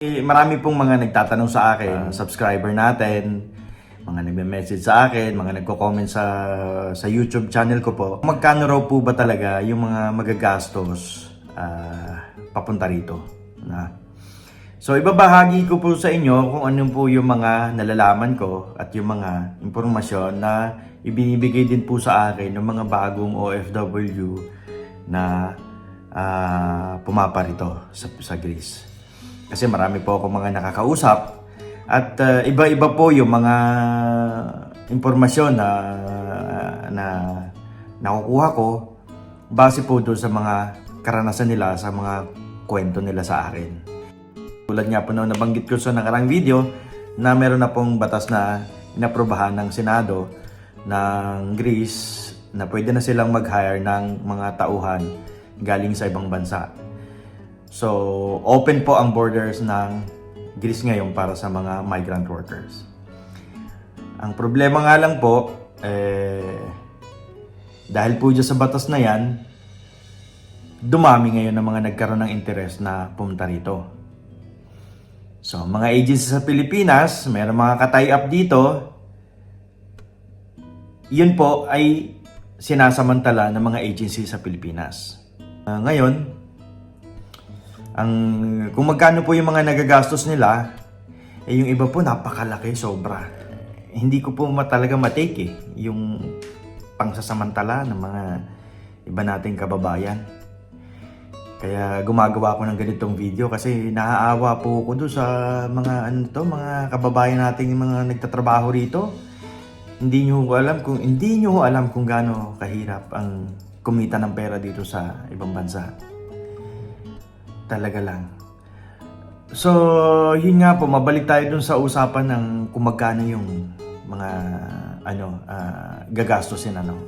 Eh, Marami pong mga nagtatanong sa akin, subscriber natin, mga nagme-message sa akin, mga nagko-comment sa sa YouTube channel ko po. Magkano raw po ba talaga yung mga magagastos ah, papunta rito? Na. So ibabahagi ko po sa inyo kung ano po yung mga nalalaman ko at yung mga impormasyon na ibinibigay din po sa akin ng mga bagong OFW na ah, pumaparito sa, sa Greece. Kasi marami po ako mga nakakausap at uh, iba-iba po yung mga impormasyon na na nakukuha ko base po doon sa mga karanasan nila sa mga kwento nila sa akin. Tulad nga po na nabanggit ko sa nakarang video na meron na pong batas na inaprobahan ng Senado ng Greece na pwede na silang mag-hire ng mga tauhan galing sa ibang bansa. So, open po ang borders ng Greece ngayon para sa mga migrant workers. Ang problema nga lang po, eh, dahil po dyan sa batas na yan, dumami ngayon ng mga nagkaroon ng interest na pumunta rito. So, mga agency sa Pilipinas, mayroong mga ka-tie up dito, yun po ay sinasamantala ng mga agency sa Pilipinas. Ah, ngayon, ang kung magkano po yung mga nagagastos nila, eh yung iba po napakalaki, sobra. Hindi ko po talaga matake eh, yung pangsasamantala ng mga iba nating kababayan. Kaya gumagawa ako ng ganitong video kasi naaawa po ako doon sa mga ano to, mga kababayan nating mga nagtatrabaho rito. Hindi ho alam kung hindi ho alam kung gaano kahirap ang kumita ng pera dito sa ibang bansa. Talaga lang. So, yun nga po, mabalik tayo dun sa usapan ng kung magkano yung mga ano, ah, gagastusin ano.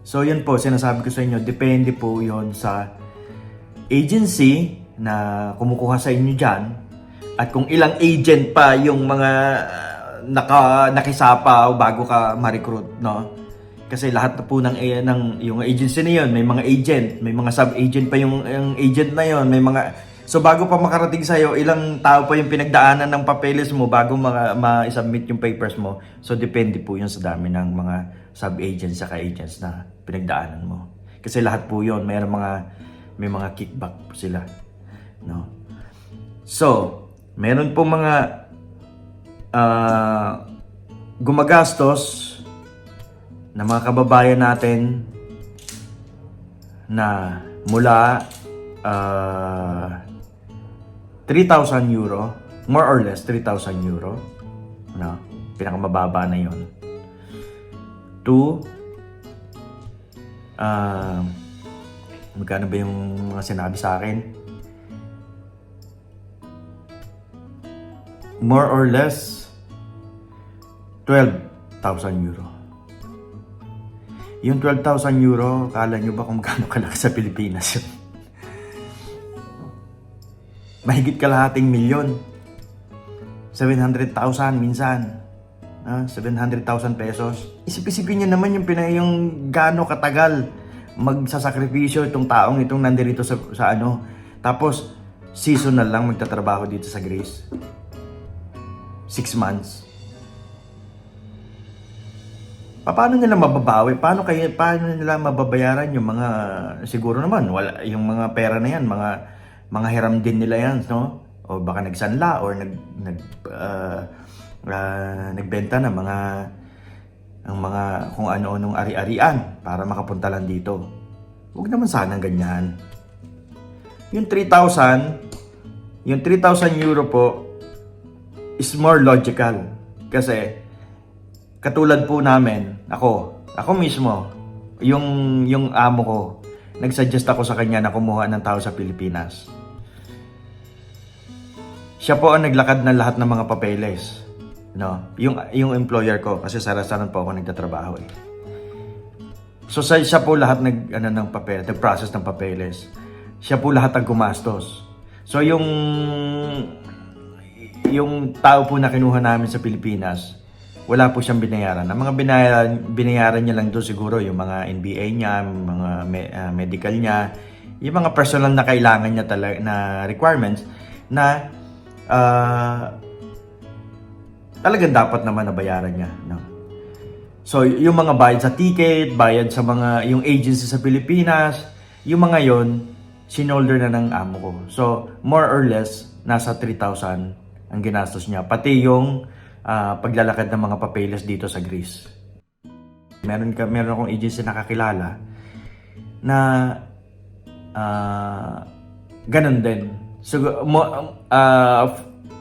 So, yun po, sinasabi ko sa inyo, depende po yon sa agency na kumukuha sa inyo dyan at kung ilang agent pa yung mga ah, naka, nakisapa o bago ka ma-recruit, no? Kasi lahat na po ng, eh, ng yung agency na yun, may mga agent, may mga sub-agent pa yung, yung agent na yun, may mga... So bago pa makarating sa'yo, ilang tao pa yung pinagdaanan ng papeles mo bago ma- ma-submit yung papers mo. So depende po yun sa dami ng mga sub-agents sa agents na pinagdaanan mo. Kasi lahat po yun, may mga may mga kickback po sila. No? So, meron po mga ah, gumagastos na mga kababayan natin na mula ah, 3,000 euro, more or less 3,000 euro, no? pinakamababa na yon to ah, magkano ba yung mga sinabi sa akin? More or less 12,000 euro. Yung 12,000 euro, kala nyo ba kung gaano kalaki sa Pilipinas yun? Mahigit kalahating milyon. 700,000 minsan. Ah, 700,000 pesos. Isip-isipin niyo naman yung, pina, yung gaano katagal magsasakripisyo itong taong itong nandirito sa, sa ano. Tapos, seasonal lang magtatrabaho dito sa Greece. Six months. Paano nila mababawi? Paano kayo paano nila mababayaran yung mga siguro naman wala yung mga pera na yan, mga mga hiram din nila yan, no? O baka nagsanla or nag nag ah, ah, nagbenta ng mga ang mga kung ano-anong ari-arian para makapunta lang dito. Huwag naman sanang ganyan. Yung 3,000, yung 3,000 euro po is more logical. Kasi katulad po namin, ako, ako mismo, yung yung amo ko, nagsuggest ako sa kanya na kumuha ng tao sa Pilipinas. Siya po ang naglakad ng lahat ng mga papeles. No, yung yung employer ko kasi sa restaurant po ako nagtatrabaho eh. So sa siya po lahat nag ano ng papel, nag-process ng papeles. Siya po lahat ang gumastos. So yung yung tao po na kinuha namin sa Pilipinas, wala po siyang binayaran. Ang mga binayaran, binayaran niya lang doon siguro yung mga NBA niya, mga me- ah, medical niya, yung mga personal na kailangan niya talaga na requirements na ah, talagang dapat naman nabayaran niya. No? So, yung mga bayad sa ticket, bayad sa mga, yung agency sa Pilipinas, yung mga yon sinolder na ng amo ko. So, more or less, nasa 3,000 ang ginastos niya. Pati yung ah, paglalakad ng mga papeles dito sa Greece. Meron, ka, meron akong agency na kakilala na ah, ganun din. So, ah,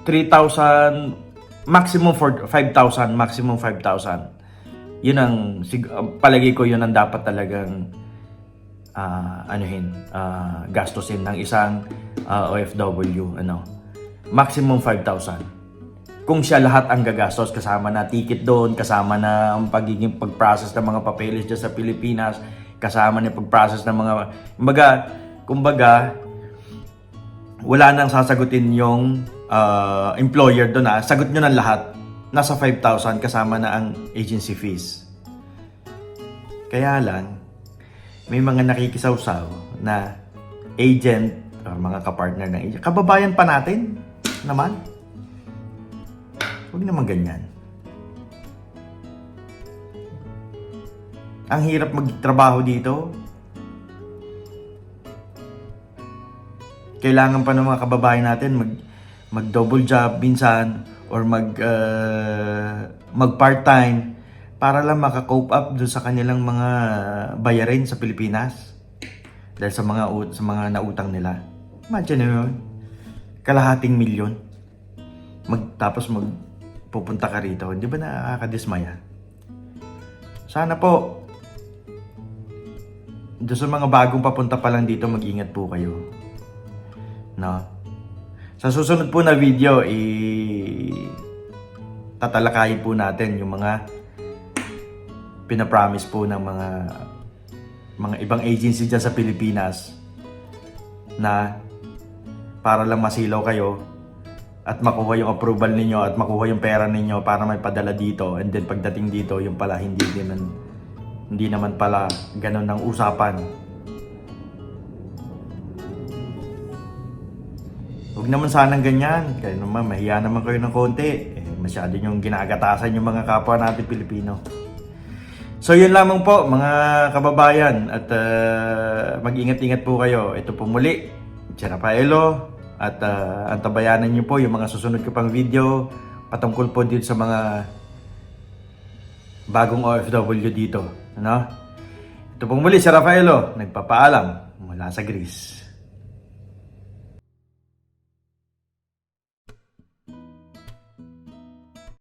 3,000, maximum for 5,000, maximum 5,000. Yun ang, ah, palagi ko yun ang dapat talagang ah, anuhin, ah, gastusin ng isang ah, OFW, ano. Maximum 5,000 kung siya lahat ang gagastos kasama na ticket doon, kasama na ang pagiging pag-process ng mga papeles dyan sa Pilipinas, kasama na pag-process ng mga kumbaga, kumbaga wala nang sasagutin yung ah, employer doon na sagot nyo ng lahat nasa 5,000 kasama na ang agency fees. Kaya lang, may mga nakikisawsaw na agent or mga kapartner ng agent. Kababayan pa natin naman. Huwag naman ganyan. Ang hirap magtrabaho dito. Kailangan pa ng mga kababayan natin mag mag double job minsan or mag uh, mag part-time para lang maka-cope up dun sa kanilang mga bayarin sa Pilipinas dahil sa mga sa mga nautang nila. Imagine mo yun. Kalahating milyon. Mag, tapos mag pupunta ka rito. Hindi ba nakakadismaya? Sana po doon sa mga bagong papunta pa lang dito, mag-ingat po kayo. No? Sa susunod po na video, i tatalakayin po natin yung mga pinapromise po ng mga mga ibang agency dyan sa Pilipinas na para lang masilaw kayo at makuha yung approval ninyo at makuha yung pera ninyo para may padala dito and then pagdating dito yung pala hindi naman hindi naman pala ganun ang usapan Huwag naman sanang ganyan. Kaya naman, mahiya naman kayo ng konti. Eh, masyado yung ginagatasan yung mga kapwa natin Pilipino. So yun lamang po mga kababayan at ah, mag-ingat-ingat po kayo. Ito po muli, si Rafaelo at uh, antabayanan niyo po yung mga susunod ko pang video patungkol po dito sa mga bagong OFW dito. Ano? Ito po muli si Rafaelo, nagpapaalam mula sa Greece.